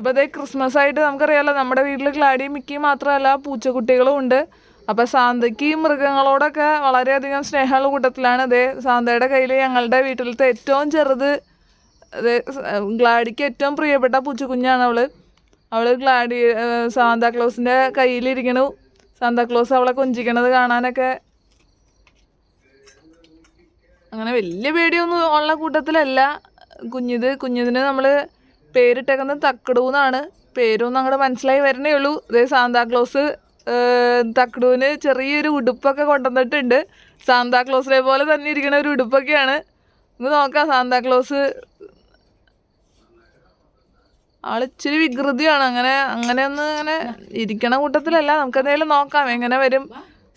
അപ്പോൾ അതേ ക്രിസ്മസ് ആയിട്ട് നമുക്കറിയാലോ നമ്മുടെ വീട്ടിൽ ഗ്ലാഡിയും മിക്കി മാത്രമല്ല പൂച്ചക്കുട്ടികളും ഉണ്ട്. അപ്പോൾ സാന്തയ്ക്ക് മൃഗങ്ങളോടൊക്കെ വളരെയധികം സ്നേഹമുള്ള കൂട്ടത്തിലാണ് അതേ സാന്തയുടെ കയ്യിൽ ഞങ്ങളുടെ വീട്ടിലത്തെ ഏറ്റവും ചെറുത് ഗ്ലാഡിക്ക് ഏറ്റവും പ്രിയപ്പെട്ട പൂച്ചക്കുഞ്ഞാണ് അവൾ. അവൾ ഗ്ലാഡി സാന്താക്ലോസിന്റെ കയ്യിലിരിക്കണു. സാന്താക്ലോസ് അവളെ കൊഞ്ചിക്കണത് കാണാനൊക്കെ. അങ്ങനെ വലിയ പേടിയൊന്നും ഉള്ള കൂട്ടത്തിലല്ല. കുഞ്ഞിത് കുഞ്ഞിതിന് നമ്മൾ പേരിട്ടേക്കുന്നത് തക്കടു എന്നാണ്. പേരൊന്നും അങ്ങോട്ട് മനസ്സിലായി വരണേ ഉള്ളൂ. ഇതേ സാന്താക്ലോസ് തക്കടുവിന് ചെറിയൊരു ഉടുപ്പൊക്കെ കൊണ്ടുവന്നിട്ടുണ്ട്. സാന്താക്ലോസിനെ പോലെ തന്നെ ഇരിക്കുന്ന ഒരു ഉടുപ്പൊക്കെയാണ്. ഇന്ന് നോക്കാം സാന്താക്ലോസ് ആൾ ഇച്ചിരി വികൃതിയാണ്. അങ്ങനെ അങ്ങനെ ഒന്ന് അങ്ങനെ ഇരിക്കണ കൂട്ടത്തിലല്ല. നമുക്ക് എന്തായാലും നോക്കാം. എങ്ങനെ വരും?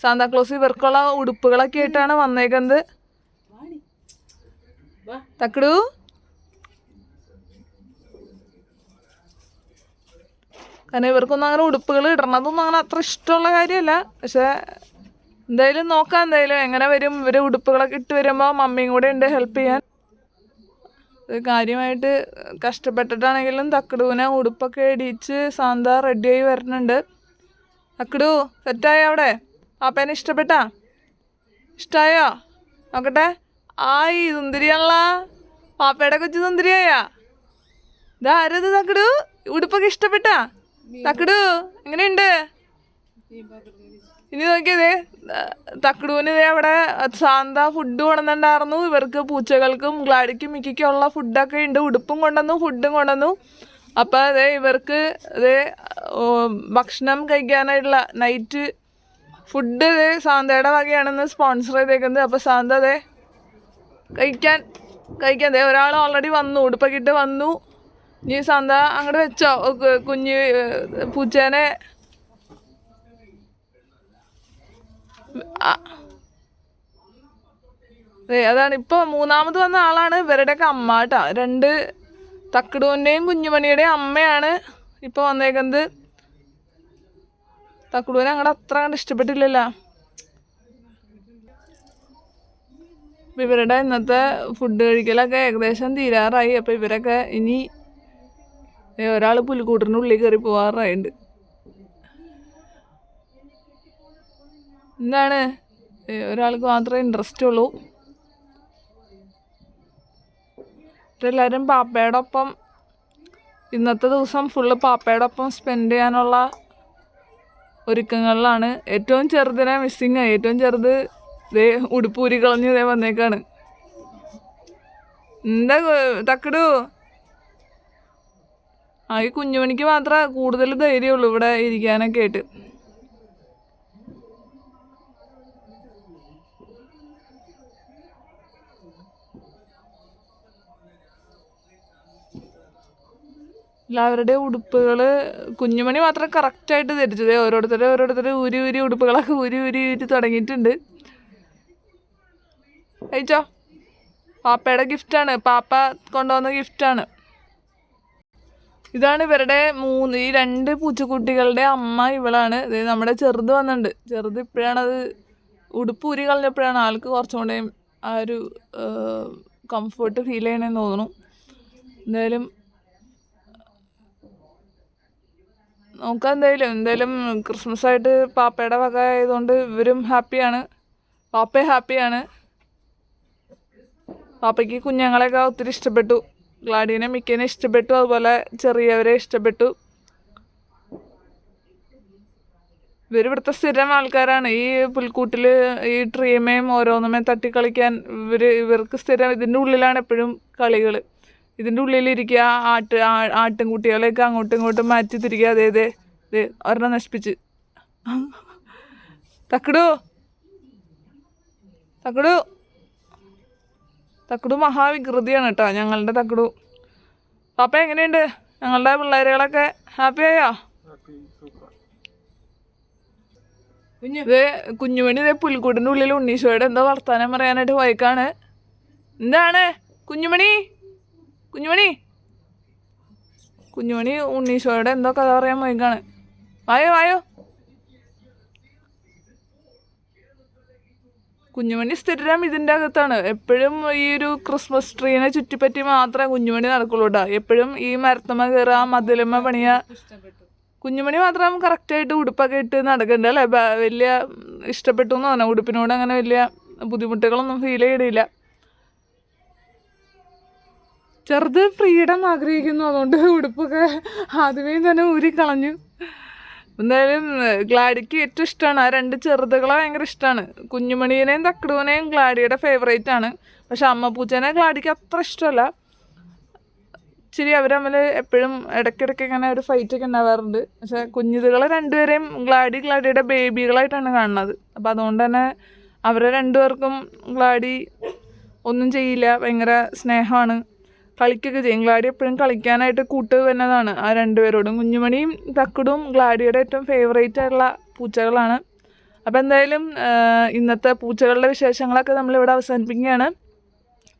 സാന്താക്ലോസ് ഇവർക്കുള്ള ഉടുപ്പുകളൊക്കെ ആയിട്ടാണ് വന്നേക്കുന്നത്. തക്കടു? കാരണം ഇവർക്കൊന്നും അങ്ങനെ ഉടുപ്പുകൾ ഇടണതൊന്നും അങ്ങനെ അത്ര ഇഷ്ടമുള്ള കാര്യമല്ല. പക്ഷേ എന്തായാലും നോക്കാം എന്തായാലും എങ്ങനെ വരും. ഇവർ ഉടുപ്പുകളൊക്കെ ഇട്ട് വരുമ്പോൾ മമ്മിയും കൂടെ ഉണ്ട് ഹെൽപ്പ് ചെയ്യാൻ. കാര്യമായിട്ട് കഷ്ടപ്പെട്ടിട്ടാണെങ്കിലും തക്കടുവിനെ ഉടുപ്പൊക്കെ ഇടിച്ച് സാന്ത റെഡിയായി വരുന്നുണ്ട് തക്കടു സെറ്റായോ അവിടെ? പാപ്പേനെ ഇഷ്ടപ്പെട്ടാ? ഇഷ്ടായോ? നോക്കട്ടെ. ആയി സുന്ദരിയാണല്ല. പാപ്പയുടെ കൊച്ചു സുന്ദരിയായാ. ഇതാരത് തക്കടു? ഉടുപ്പൊക്കെ ഇഷ്ടപ്പെട്ടാ? തക്കടു എങ്ങനെയുണ്ട്? ഇനി നോക്കിയതേ തക്കടൂന് ഇതേ അവിടെ ശാന്ത ഫുഡ് കൊണ്ടുവന്നിട്ടുണ്ടായിരുന്നു. ഇവർക്ക് പൂച്ചകൾക്കും ഗ്ലാഡിക്കും മിക്കും ഉള്ള ഫുഡൊക്കെ ഉണ്ട്. ഉടുപ്പും കൊണ്ടുവന്നു ഫുഡും കൊണ്ടുവന്നു. അപ്പം അതെ ഇവർക്ക് അതേ ഭക്ഷണം കഴിക്കാനായിട്ടുള്ള നൈറ്റ് ഫുഡ് ഇതേ സാന്തയുടെ വകയാണെന്ന് സ്പോൺസർ ചെയ്തേക്കുന്നത്. അപ്പോൾ സാന്ത അതെ കഴിക്കാൻ കഴിക്കാൻ ഒരാൾ ഓൾറെഡി വന്നു ഉടുപ്പൊക്കെ ഇട്ട് വന്നു. ഇനി സന്ത അങ്ങോട്ട് വെച്ചോ. കുഞ്ഞ് പൂച്ചേനെ. അതാണ് ഇപ്പൊ മൂന്നാമത് വന്ന ആളാണ് ഇവരുടെയൊക്കെ അമ്മ കേട്ടോ. രണ്ട് തക്കടുവിന്റെയും കുഞ്ഞുമണിയുടെയും അമ്മയാണ് ഇപ്പൊ വന്നേക്കുന്നത്. തക്കിടൂനെ അങ്ങോട്ട് അത്ര കണ്ട് ഇഷ്ടപ്പെട്ടില്ലല്ലോ. ഇവരുടെ ഇന്നത്തെ ഫുഡ് കഴിക്കലൊക്കെ ഏകദേശം തീരാറായി. അപ്പൊ ഇവരൊക്കെ ഇനി ഒരാൾ പുലിക്കൂട്ടിന്റെ ഉള്ളിൽ കയറി പോവാറായിണ്ട്. എന്താണ്? ഒരാൾക്ക് മാത്രമേ ഇൻട്രസ്റ്റ് ഉള്ളൂ. എല്ലാവരും പാപ്പയുടെ ഒപ്പം ഇന്നത്തെ ദിവസം ഫുള്ള് പാപ്പയുടെ ഒപ്പം സ്പെൻഡ് ചെയ്യാനുള്ള ഒരുക്കങ്ങളിലാണ്. ഏറ്റവും ചെറുതിനെ മിസ്സിങ് ആയി ഏറ്റവും ചെറുത് ഇതേ ഉടുപ്പൂരി കളഞ്ഞ് ഇതേ വന്നേക്കാണ്. എന്താ തക്കടു? ആ ഈ കുഞ്ഞുമണിക്ക് മാത്രമേ കൂടുതൽ ധൈര്യമുള്ളൂ ഇവിടെ ഇരിക്കാനൊക്കെ ആയിട്ട്. എല്ലാവരുടെയും ഉടുപ്പുകൾ കുഞ്ഞുമണി മാത്രം കറക്റ്റായിട്ട് ധരിച്ചത്. ഓരോരുത്തർ ഓരോരുത്തർ ഊരി ഊരി ഉടുപ്പുകളൊക്കെ ഊരി ഊരി ഊരി തുടങ്ങിയിട്ടുണ്ട്. കഴിച്ചോ? പാപ്പയുടെ ഗിഫ്റ്റാണ് പാപ്പ കൊണ്ടുവന്ന ഗിഫ്റ്റാണ് ഇതാണ് ഇവരുടെ മൂന്ന് ഈ രണ്ട് പൂച്ചക്കുട്ടികളുടെ അമ്മ ഇവളാണ്. ഇത് നമ്മുടെ ചെറുത് വന്നിട്ടുണ്ട്. ചെറുത് ഇപ്പോഴാണത് ഉടുപ്പ് ഊരി കളഞ്ഞപ്പോഴാണ് ആൾക്ക് കുറച്ചും കൂടെ ആ ഒരു കംഫർട്ട് ഫീൽ ചെയ്യണമെന്ന് തോന്നുന്നു. എന്തായാലും നോക്കാം എന്തായാലും. എന്തായാലും ക്രിസ്മസ് ആയിട്ട് പാപ്പയുടെ വക ആയതുകൊണ്ട് ഇവരും ഹാപ്പിയാണ്. പാപ്പയും ഹാപ്പിയാണ്. പാപ്പയ്ക്ക് കുഞ്ഞുങ്ങളെയൊക്കെ ഒത്തിരി ഇഷ്ടപ്പെട്ടു. ഗ്ലാഡീനെ മിക്കനെ ഇഷ്ടപ്പെട്ടു. അതുപോലെ ചെറിയവരെ ഇഷ്ടപ്പെട്ടു. ഇവർ ഇവിടുത്തെ സ്ഥിരം ആൾക്കാരാണ്. ഈ പുൽക്കൂട്ടിൽ ഈ ട്രീമേയും ഓരോന്നുമേ തട്ടിക്കളിക്കാൻ ഇവർ ഇവർക്ക് സ്ഥിരം ഇതിന്റെ ഉള്ളിലാണ് എപ്പോഴും കളികൾ ഇതിന്റെ ഉള്ളിലിരിക്കുക ആട്ട് ആട്ടും കുട്ടികളെയൊക്കെ അങ്ങോട്ടും ഇങ്ങോട്ടും മാറ്റി തിരിക്കുക അതേ അതെ ദേ ഒരെണ്ണം നശിപ്പിച്ച്. തക്കടു തക്കടു. തക്കടു മഹാവികൃതിയാണ് കേട്ടോ ഞങ്ങളുടെ തക്കടു. പാപ്പ എങ്ങനെയുണ്ട്? ഞങ്ങളുടെ പിള്ളേരുകളൊക്കെ ഹാപ്പി ആയോ? ഇത് കുഞ്ഞുമണി ഇതേ പുൽക്കൂടിന്റെ ഉള്ളിൽ ഉണ്ണീശോയുടെ എന്തോ വർത്താനം പറയാനായിട്ട് പോയിക്കാണ്. എന്താണ്? കുഞ്ഞുമണി? കുഞ്ഞുമണി? കുഞ്ഞുമണി ഉണ്ണീശോയുടെ എന്തോ കഥ പറയാൻ പോയിക്കാണ്. വായോ വായോ. കുഞ്ഞുമണി സ്ഥിരം ഇതിന്റെ അകത്താണ്. എപ്പോഴും ഈ ഒരു ക്രിസ്മസ് ട്രീനെ ചുറ്റിപ്പറ്റി മാത്രമേ കുഞ്ഞുമണി നടക്കുള്ളൂ കേട്ടോ എപ്പോഴും ഈ മരത്തമ്മ കയറുക മതിലമ്മ പണിയ. കുഞ്ഞുമണി മാത്രം കറക്റ്റായിട്ട് ഉടുപ്പൊക്കെ ഇട്ട് നടക്കുന്നുണ്ട് അല്ലേ? വലിയ ഇഷ്ടപ്പെട്ടു എന്ന് പറഞ്ഞാൽ ഉടുപ്പിനോട് അങ്ങനെ വലിയ ബുദ്ധിമുട്ടുകളൊന്നും ഫീൽ ചെയ്തില്ല ചെറുത് ഫ്രീഡം ആഗ്രഹിക്കുന്നു. അതുകൊണ്ട് ഉടുപ്പൊക്കെ ആദ്യമേ തന്നെ ഊരി കളഞ്ഞു എന്തായാലും ഗ്ലാഡിക്ക് ഏറ്റവും ഇഷ്ടമാണ്. ആ രണ്ട് ചെറുതുകളെ ഭയങ്കര ഇഷ്ടമാണ്. കുഞ്ഞുമണീനെയും തക്കടുവിനെയും ഗ്ലാഡിയുടെ ഫേവറേറ്റ് ആണ്. പക്ഷെ അമ്മ പൂച്ചേനെ ഗ്ലാഡിക്ക് അത്ര ഇഷ്ടമല്ല. ഇച്ചിരി അവർ തമ്മിൽ എപ്പോഴും ഇടയ്ക്കിടയ്ക്ക് ഇങ്ങനെ ഒരു ഫൈറ്റ് ഒക്കെ ഉണ്ടാവാറുണ്ട്. പക്ഷെ കുഞ്ഞിതുകളെ രണ്ടുപേരെയും ഗ്ലാഡി ഗ്ലാഡിയുടെ ബേബികളായിട്ടാണ് കാണുന്നത്. അപ്പം അതുകൊണ്ട് തന്നെ അവരെ രണ്ടുപേർക്കും ഗ്ലാഡി ഒന്നും ചെയ്യില്ല. ഭയങ്കര സ്നേഹമാണ്. കളിക്കുകയൊക്കെ ചെയ്യും. ഗ്ലാഡി എപ്പോഴും കളിക്കാനായിട്ട് കൂട്ട് വരുന്നതാണ്. ആ രണ്ടുപേരോടും കുഞ്ഞുമണിയും തക്കുടും ഗ്ലാഡിയുടെ ഏറ്റവും ഫേവറേറ്റ് ആയിട്ടുള്ള പൂച്ചകളാണ്. അപ്പോൾ എന്തായാലും ഇന്നത്തെ പൂച്ചകളുടെ വിശേഷങ്ങളൊക്കെ നമ്മളിവിടെ അവസാനിപ്പിക്കുകയാണ്.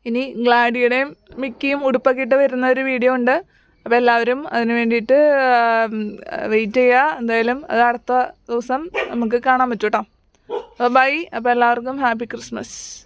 ഇനി ഗ്ലാഡിയുടെയും മിക്കിയും ഉടുപ്പൊക്കെ ഇട്ട് വരുന്ന ഒരു വീഡിയോ ഉണ്ട്. അപ്പോൾ എല്ലാവരും അതിന് വേണ്ടിയിട്ട് വെയിറ്റ് ചെയ്യുക. എന്തായാലും അത് അടുത്ത ദിവസം നമുക്ക് കാണാൻ പറ്റും കേട്ടോ. ബൈ അപ്പോൾ എല്ലാവർക്കും ഹാപ്പി ക്രിസ്മസ്